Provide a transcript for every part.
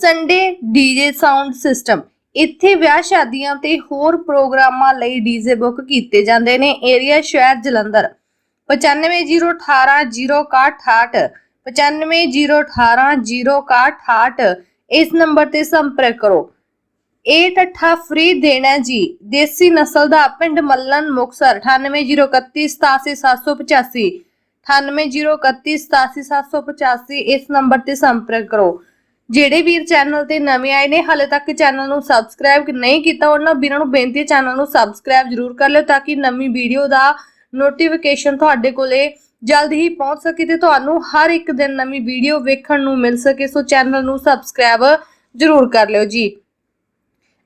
Sunday DJ sound system ਇੱਥੇ ਵਿਆਹ ਸ਼ਾਦੀਆਂ ਤੇ ਹੋਰ ਪ੍ਰੋਗਰਾਮਾਂ ਲਈ ਡੀਜੇ ਬੁੱਕ ਕੀਤੇ ਜਾਂਦੇ ਨੇ। ਏਰੀਆ ਸ਼ਹਿਰ ਜਲੰਧਰ। 9501806168 9501806168 ਇਸ ਨੰਬਰ ਤੇ ਸੰਪਰਕ ਕਰੋ। ਇਹ ਠੱਠਾ ਫ੍ਰੀ ਦੇਣਾ ਜੀ। ਦੇਸੀ ਨਸਲ ਦਾ ਪਿੰਡ ਮੱਲਨ ਮੁਕਸਰ 9803877785 9803877785 ਇਸ ਨੰਬਰ ਤੇ ਸੰਪਰਕ ਕਰੋ। ਜਿਹੜੇ ਵੀਰ ਚੈਨਲ ਤੇ ਨਵੇਂ ਆਏ ਨੇ, ਹਾਲੇ ਤੱਕ ਚੈਨਲ ਨੂੰ ਸਬਸਕ੍ਰਾਈਬ ਨਹੀਂ ਕੀਤਾ, ਉਹਨਾਂ ਵੀਰਾਂ ਨੂੰ ਬੇਨਤੀ ਹੈ ਚੈਨਲ ਨੂੰ ਸਬਸਕ੍ਰਾਈਬ ਜ਼ਰੂਰ ਕਰ ਲਿਓ ਤਾਂ ਕਿ ਨਵੀਂ ਵੀਡੀਓ ਦਾ ਨੋਟੀਫਿਕੇਸ਼ਨ ਤੁਹਾਡੇ ਕੋਲੇ ਜਲਦ ਹੀ ਪਹੁੰਚ ਸਕੇ ਤੇ ਤੁਹਾਨੂੰ ਹਰ ਇੱਕ ਦਿਨ ਨਵੀਂ ਵੀਡੀਓ ਵੇਖਣ ਨੂੰ ਮਿਲ ਸਕੇ। ਸੋ ਚੈਨਲ ਨੂੰ ਸਬਸਕ੍ਰਾਈਬ ਜ਼ਰੂਰ ਕਰ ਲਿਓ ਜੀ।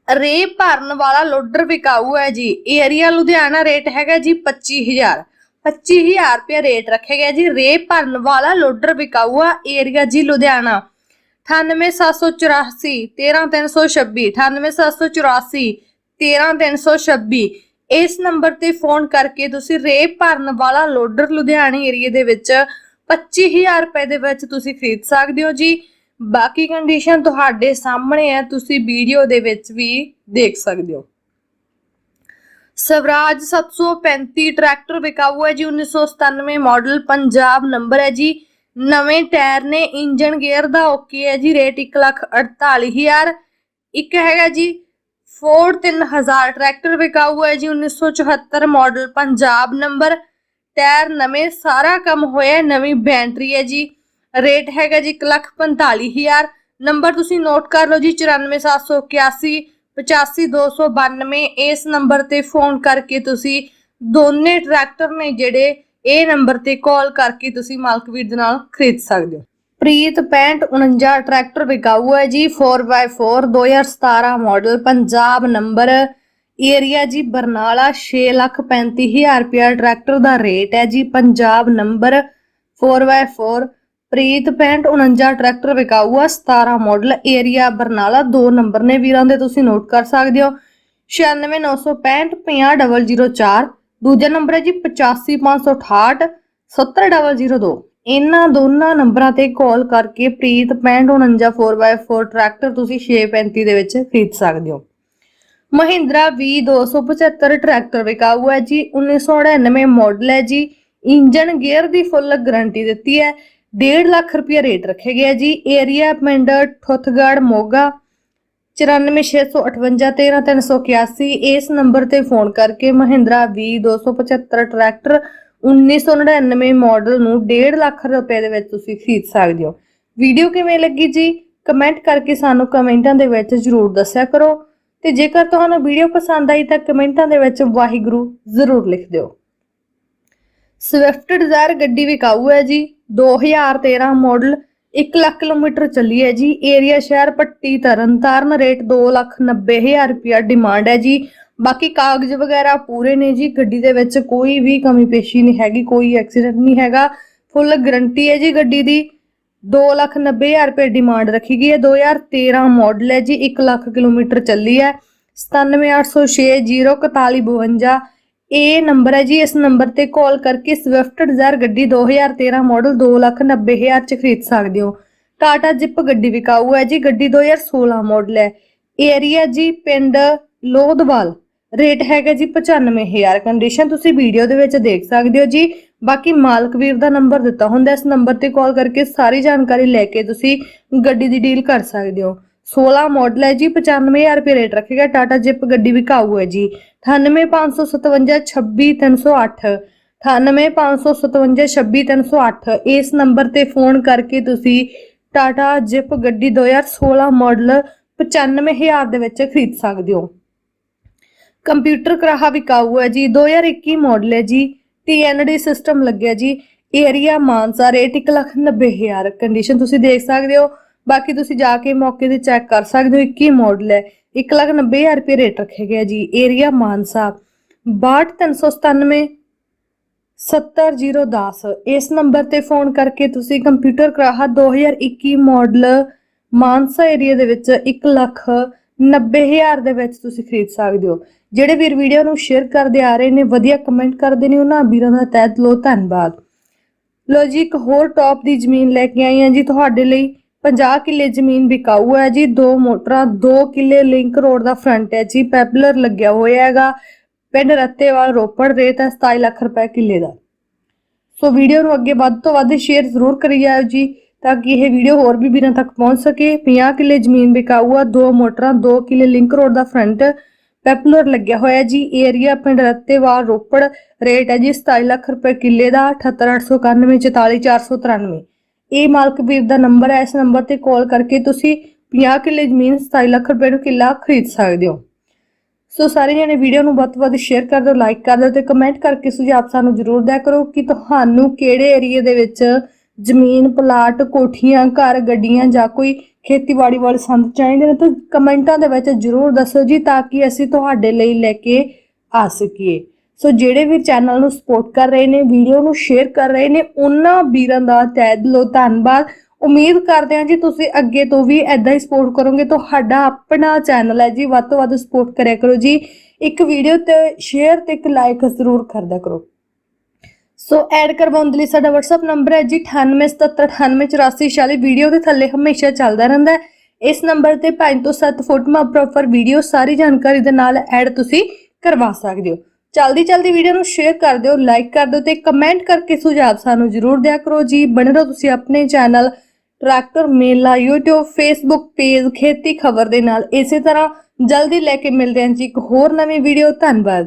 ਰੇ ਭਰਨ ਵਾਲਾ ਲੋਡਰ ਵਿਕਾਊ ਹੈ ਜੀ। ਏਰੀਆ ਲੁਧਿਆਣਾ ਰੇਟ ਹੈਗਾ ਜੀ 25000 25000 ਰੁਪਏ ਰੇਟ ਰੱਖਿਆ ਗਿਆ ਜੀ। ਰੇ ਭਰਨ ਵਾਲਾ ਲੋਡਰ ਵਿਕਾਊ ਆ ਏਰੀਆ ਜੀ ਲੁਧਿਆਣਾ। 98784 13326 98784 13326 ਇਸ ਨੰਬਰ ਤੇ ਫੋਨ ਕਰਕੇ ਤੁਸੀਂ ਰੇਪ ਭਰਨ ਵਾਲਾ ਲੋਡਰ ਲੁਧਿਆਣੇ ਏਰੀਏ ਦੇ ਵਿੱਚ 25000 ਰੁਪਏ ਦੇ ਵਿੱਚ ਤੁਸੀਂ ਖਰੀਦ ਸਕਦੇ ਹੋ ਜੀ। ਬਾਕੀ ਕੰਡੀਸ਼ਨ ਤੁਹਾਡੇ ਸਾਹਮਣੇ ਹੈ, ਤੁਸੀਂ ਵੀਡੀਓ ਦੇ ਵਿੱਚ ਵੀ ਦੇਖ ਸਕਦੇ ਹੋ। ਸਵਰਾਜ 735 ਟਰੈਕਟਰ ਵਿਕਾਊ ਹੈ ਜੀ 1997 ਮਾਡਲ ਪੰਜਾਬ ਨੰਬਰ ਹੈ ਜੀ। ਨਵੇਂ ਟਾਇਰ ਨੇ ਇੰਜਨ ਗੇਅਰ ਦਾ ਓਕੇ ਹੈ ਜੀ, ਰੇਟ 148000 ਇੱਕ ਹੈਗਾ ਜੀ, ਫੋਰਡ 3000 ਟਰੈਕਟਰ ਵਿਕਾਊ ਹੈ ਜੀ 1974 ਮਾਡਲ ਪੰਜਾਬ ਨੰਬਰ। ਟਾਇਰ ਨਵੇਂ ਸਾਰਾ ਕੰਮ ਹੋਇਆ ਨਵੀਂ ਬੈਟਰੀ ਹੈ ਜੀ। ਰੇਟ ਹੈਗਾ ਜੀ 145000 ਨੰਬਰ ਤੁਸੀਂ ਨੋਟ ਕਰ ਲਓ ਜੀ 94781 85292 ਇਸ ਨੰਬਰ ਤੇ ਫੋਨ ਕਰਕੇ ਤੁਸੀਂ ਦੋਨੇ ਟਰੈਕਟਰ ਨੇ ਜਿਹੜੇ ਇਹ ਨੰਬਰ ਤੇ ਕਾਲ ਕਰਕੇ ਤੁਸੀਂ ਮਾਲਕ ਵੀਰ ਦੇ ਨਾਲ ਖਰੀਦ ਸਕਦੇ ਹੋ। ਪ੍ਰੀਤ 6549 ਟਰੈਕਟਰ ਵਿਕਾਊ ਹੈ ਜੀ 4x4 2017 model Punjab number area ਜੀ ਬਰਨਾਲਾ 635000 ਰੁਪਿਆ ਟਰੈਕਟਰ ਦਾ ਰੇਟ ਹੈ ਜੀ, Punjab number 4x4 Preet 6549 tractor ਵਿਕਾਊ ਆ 17 ਮਾਡਲ ਏਰੀਆ ਬਰਨਾਲਾ, ਦੋ ਨੰਬਰ ਨੇ ਵੀਰਾਂ ਦੇ, ਤੁਸੀਂ ਨੋਟ ਕਰ ਸਕਦੇ ਹੋ। 969665 50004 ਦੂਜਾ ਨੰਬਰ ਹੈ ਜੀ 85568 70002 ਇਹਨਾਂ ਦੋਨਾਂ ਨੰਬਰਾਂ ਤੇ ਕਾਲ ਕਰਕੇ ਪ੍ਰੀਤ 6549 4x4 ਟਰੈਕਟਰ ਤੁਸੀਂ 635 ਦੇ ਵਿੱਚ ਖਰੀਦ ਸਕਦੇ ਹੋ। ਮਹਿੰਦਰਾ V275 ਟਰੈਕਟਰ ਵਿਕਾਊ ਹੈ ਜੀ 1999 ਮਾਡਲ ਹੈ ਜੀ ਇੰਜਨ ਗੇਅਰ ਦੀ ਫੁੱਲ ਗਾਰੰਟੀ ਦਿੱਤੀ ਹੈ 1.5 ਲੱਖ ਰੁਪਏ ਰੇਟ ਰੱਖੇ ਗਿਆ ਜੀ, ਏਰੀਆ ਪਿੰਡ ਠੁੱਥਗੜ, ਮੋਗਾ 9465813381 ਇਸ ਨੰਬਰ ਤੇ ਫੋਨ ਕਰਕੇ ਮਹਿੰਦਰਾ V275 ਟਰੈਕਟਰ 1999 ਮਾਡਲ ਨੂੰ 1.5 ਲੱਖ ਰੁਪਏ ਦੇ ਵਿੱਚ ਤੁਸੀਂ ਖਰੀਦ ਸਕਦੇ ਹੋ। ਵੀਡੀਓ ਕਿਵੇਂ ਲੱਗੀ ਜੀ? ਕਮੈਂਟ ਕਰਕੇ ਸਾਨੂੰ ਕਮੈਂਟਾਂ ਦੇ ਵਿੱਚ ਜਰੂਰ ਦੱਸਿਆ ਕਰੋ ਤੇ ਜੇਕਰ ਤੁਹਾਨੂੰ ਵੀਡੀਓ ਪਸੰਦ ਆਈ ਤਾਂ ਕਮੈਂਟਾਂ ਦੇ ਵਿੱਚ ਵਾਹਿਗੁਰੂ ਜ਼ਰੂਰ ਲਿਖ ਦਿਓ। ਸਵਿਫਟ ਡਿਜ਼ਾਇਰ ਗੱਡੀ ਵਿਕਾਊ ਹੈ ਜੀ। 2013 ਮਾਡਲ 1 ਲੱਖ ਕਿਲੋਮੀਟਰ ਚੱਲੀ ਹੈ ਜੀ। ਏਰੀਆ ਸ਼ਹਿਰ ਪੱਟੀ ਤਰਨਤਾਰਨ ਰੇਟ 290000 ਰੁਪਿਆ ਡਿਮਾਂਡ ਹੈ ਜੀ। ਬਾਕੀ ਕਾਗਜ਼ ਵਗੈਰਾ ਪੂਰੇ ਨੇ ਜੀ। ਗੱਡੀ ਦੇ ਵਿੱਚ ਕੋਈ ਵੀ ਕਮੀ ਪੇਸ਼ੀ ਨਹੀਂ ਹੈਗੀ, ਕੋਈ ਐਕਸੀਡੈਂਟ ਨਹੀਂ ਹੈਗਾ। ਫੁੱਲ ਗਰੰਟੀ ਹੈ ਜੀ ਗੱਡੀ ਦੀ। 290000 ਰੁਪਏ ਡਿਮਾਂਡ ਰੱਖੀ ਗਈ ਹੈ। 2013 ਮਾਡਲ ਹੈ ਜੀ। 1 ਲੱਖ ਕਿਲੋਮੀਟਰ ਚੱਲੀ ਹੈ। 9780604152 ਇਹ ਨੰਬਰ ਹੈ ਜੀ, ਇਸ ਨੰਬਰ ਤੇ ਕਾਲ ਕਰਕੇ ਸਵਿਫਟ ਡਿਜ਼ਾਇਰ ਗੱਡੀ 2013 ਮਾਡਲ 290000 ਚ ਖਰੀਦ ਸਕਦੇ ਹੋ। ਟਾਟਾ ਜਿਪ ਗੱਡੀ ਵਿਕਾਊ ਹੈ ਜੀ, ਗੱਡੀ 2016 ਮਾਡਲ ਹੈ। ਏਰੀਆ ਜੀ, ਪਿੰਡ ਲੋਧਵਾਲ। ਰੇਟ ਹੈਗਾ ਜੀ 95000 ਕੰਡੀਸ਼ਨ ਤੁਸੀਂ ਵੀਡੀਓ ਦੇ ਵਿੱਚ ਦੇਖ ਸਕਦੇ ਹੋ ਜੀ। ਬਾਕੀ ਮਾਲਕ ਵੀਰ ਦਾ ਨੰਬਰ ਦਿੱਤਾ ਹੁੰਦਾ, ਇਸ ਨੰਬਰ ਤੇ ਕਾਲ ਕਰਕੇ ਸਾਰੀ ਜਾਣਕਾਰੀ ਲੈ ਕੇ ਤੁਸੀਂ ਗੱਡੀ ਦੀ ਡੀਲ ਕਰ ਸਕਦੇ ਹੋ। 16 ਮਾਡਲ ਹੈ ਜੀ 95000 ਰੁਪਏ ਰੇਟ ਰੱਖੇਗਾ ਟਾਟਾ ਜਿਪ ਗੱਡੀ ਵਿਕਾਊ ਹੈ ਜੀ। 9855526308 9855526308 ਇਸ ਨੰਬਰ ਤੇ ਫੋਨ ਕਰਕੇ ਤੁਸੀਂ ਟਾਟਾ ਜਿਪ ਗੱਡੀ 2016 ਮਾਡਲ 95000 ਦੇ ਵਿੱਚ ਖਰੀਦ ਸਕਦੇ ਹੋ। ਕੰਪਿਊਟਰ ਕਰਾਹਾ ਵਿਕਾਊ ਹੈ ਜੀ 2021 ਮਾਡਲ ਹੈ ਜੀ TND ਸਿਸਟਮ ਲੱਗਿਆ ਜੀ। ਏਰੀਆ ਮਾਨਸਾ ਰੇਟ 190000 ਕੰਡੀਸ਼ਨ ਤੁਸੀਂ ਦੇਖ ਸਕਦੇ ਹੋ ਬਾਕੀ ਤੁਸੀਂ ਜਾ ਕੇ ਮੌਕੇ ਤੇ ਚੈੱਕ ਕਰ ਸਕਦੇ ਹੋ 21 ਮਾਡਲ ਹੈ। 190000 ਰੁਪਏ ਰੇਟ ਰੱਖਿਆ ਗਿਆ ਜੀ। ਏਰੀਆ ਮਾਨਸਾ। 62397 70010 ਇਸ ਨੰਬਰ ਤੇ ਫੋਨ ਕਰਕੇ ਤੁਸੀਂ ਕੰਪਿਊਟਰ ਕਰਾਹਾ 2021 ਮਾਡਲ ਮਾਨਸਾ ਏਰੀਆ ਦੇ ਵਿੱਚ 1 ਲੱਖ 90000 ਦੇ ਵਿੱਚ ਤੁਸੀਂ ਖਰੀਦ ਸਕਦੇ ਹੋ। ਜਿਹੜੇ ਵੀਰ ਵੀਡੀਓ ਨੂੰ ਸ਼ੇਅਰ ਕਰਦੇ ਆ ਰਹੇ ਨੇ, ਵਧੀਆ ਕਮੈਂਟ ਕਰਦੇ ਨੇ, ਉਹਨਾਂ ਵੀਰਾਂ ਦਾ ਤਹਿ ਦਿਲੋਂ ਧੰਨਵਾਦ। ਲੋ ਜੀ, ਇੱਕ ਹੋਰ ਟੌਪ ਦੀ ਜ਼ਮੀਨ ਲੈ ਕੇ ਆਈ ਹਾਂ ਜੀ ਤੁਹਾਡੇ ਲਈ। 50 ਕਿੱਲੇ ਜ਼ਮੀਨ ਵਿਕਾਊ ਹੈ ਜੀ, ਦੋ ਮੋਟਰਾਂ, ਦੋ ਕਿੱਲੇ ਲਿੰਕ ਰੋਡ ਦਾ ਫਰੰਟ ਹੈ ਜੀ, ਪੈਪਲਰ ਲੱਗਿਆ ਹੋਇਆ ਹੈਗਾ, ਪਿੰਡ ਰੱਤੇਵਾਲ ਰੋਪੜ ਰੇਟ ਹੈ 27 ਲੱਖ ਰੁਪਏ ਕਿੱਲੇ ਦਾ। ਸੋ ਵੀਡੀਓ ਨੂੰ ਅੱਗੇ ਵੱਧ ਤੋਂ ਵੱਧ ਸ਼ੇਅਰ ਜ਼ਰੂਰ ਕਰੀ ਜਾਓ ਜੀ, ਤਾਂ ਕਿ ਇਹ ਵੀਡੀਓ ਹੋਰ ਵੀ ਵੀਰਾਂ ਤੱਕ ਪਹੁੰਚ ਸਕੇ। 50 ਕਿੱਲੇ ਜ਼ਮੀਨ ਵਿਕਾਊ ਆ, ਦੋ ਮੋਟਰਾਂ, ਦੋ ਕਿੱਲੇ ਲਿੰਕ ਰੋਡ ਦਾ ਫਰੰਟ ਪੈਪਲਰ ਲੱਗਿਆ ਹੋਇਆ ਜੀ, ਏਰੀਆ ਪਿੰਡ ਰੱਤੇਵਾਲ ਰੋਪੜ, ਰੇਟ ਹੈ ਜੀ 27 ਲੱਖ ਰੁਪਏ ਕਿੱਲੇ ਦਾ 78891 44493 ਇਹ ਮਾਲਕ ਵੀਰ ਦਾ ਨੰਬਰ ਹੈ। ਇਸ ਨੰਬਰ ਤੇ ਕਾਲ ਕਰਕੇ ਤੁਸੀਂ 50 ਕਿੱਲੇ ਜ਼ਮੀਨ 27 ਲੱਖ ਰੁਪਏ ਨੂੰ ਕਿੱਲਾ ਖਰੀਦ ਸਕਦੇ ਹੋ। ਸੋ ਸਾਰੇ ਜਣੇ ਵੀਡੀਓ ਨੂੰ ਵੱਧ ਤੋਂ ਵੱਧ ਸ਼ੇਅਰ ਕਰ ਦਿਓ, ਲਾਈਕ ਕਰ ਦਿਓ ਤੇ ਕਮੈਂਟ ਕਰਕੇ ਸੁਝਾਅ ਸਾਨੂੰ ਜ਼ਰੂਰ ਦਿਆ ਕਰੋ ਕਿ ਤੁਹਾਨੂੰ ਕਿਹੜੇ ਏਰੀਆ ਦੇ ਵਿੱਚ ਜ਼ਮੀਨ, ਪਲਾਟ, ਕੋਠੀਆਂ, ਘਰ, ਗੱਡੀਆਂ ਜਾਂ ਕੋਈ ਖੇਤੀਬਾੜੀ ਵਾਲੇ ਸੰਦ ਚਾਹੀਦੇ ਨੇ ਤਾਂ ਕਮੈਂਟਾਂ ਦੇ ਵਿੱਚ ਜ਼ਰੂਰ ਦੱਸੋ ਜੀ ਤਾਂ ਕਿ ਅਸੀਂ ਤੁਹਾਡੇ ਲਈ ਲੈ ਕੇ ਆ ਸਕੀਏ। ਸੋ ਜਿਹੜੇ ਵੀ ਚੈਨਲ ਨੂੰ ਸਪੋਰਟ ਕਰ ਰਹੇ ਨੇ ਵੀਡੀਓ ਨੂੰ ਸ਼ੇਅਰ ਕਰ ਰਹੇ ਨੇ, ਉਹਨਾਂ ਵੀਰਾਂ ਦਾ ਤਹਿ ਦਿਲੋਂ ਧੰਨਵਾਦ। ਉਮੀਦ ਕਰਦੇ ਹਾਂ ਜੀ ਤੁਸੀਂ ਅੱਗੇ ਤੋਂ ਵੀ ਐਦਾਂ ਹੀ ਸਪੋਰਟ ਕਰੋਗੇ। ਤੁਹਾਡਾ ਆਪਣਾ ਚੈਨਲ ਹੈ ਜੀ, ਵੱਧ ਤੋਂ ਵੱਧ ਸਪੋਰਟ ਕਰਿਆ ਕਰੋ ਜੀ। ਇੱਕ ਵੀਡੀਓ ਤੇ ਸ਼ੇਅਰ ਤੇ ਇੱਕ ਲਾਈਕ ਜ਼ਰੂਰ ਕਰਦਾ ਕਰੋ। ਸੋ ਐਡ ਕਰਵਾਉਣ ਦੇ ਲਈ ਸਾਡਾ WhatsApp ਨੰਬਰ ਹੈ ਜੀ 9877988446 ਵੀਡੀਓ ਦੇ ਥੱਲੇ ਹਮੇਸ਼ਾ ਚੱਲਦਾ ਰਹਿੰਦਾ ਹੈ। ਇਸ ਨੰਬਰ ਤੇ 5 ਤੋਂ 7 ਫੋਟੋਆਂ ਪ੍ਰੋਪਰ ਵੀਡੀਓ ਸਾਰੀ ਜਾਣਕਾਰੀ ਦੇ ਨਾਲ ਐਡ ਤੁਸੀਂ ਕਰਵਾ ਸਕਦੇ ਹੋ। ਚਲਦੀ ਚਲਦੀ ਵੀਡੀਓ ਨੂੰ ਸ਼ੇਅਰ ਕਰ ਦਿਓ ਲਾਈਕ ਕਰ ਦਿਓ ਤੇ ਕਮੈਂਟ ਕਰਕੇ ਸੁਝਾਅ ਸਾਨੂੰ ਜ਼ਰੂਰ ਦਿਆ ਕਰੋ ਜੀ। ਬਣੇ ਰਹੋ ਤੁਸੀਂ ਆਪਣੇ channel tractor Mela YouTube, Facebook page Kheti Khabar ਦੇ ਨਾਲ। ਇਸੇ ਤਰ੍ਹਾਂ ਜਲਦੀ ਲੈ ਕੇ ਮਿਲਦੇ ਹਾਂ ਜੀ ਇੱਕ ਹੋਰ ਨਵੀਂ ਵੀਡੀਓ ਧੰਨਵਾਦ।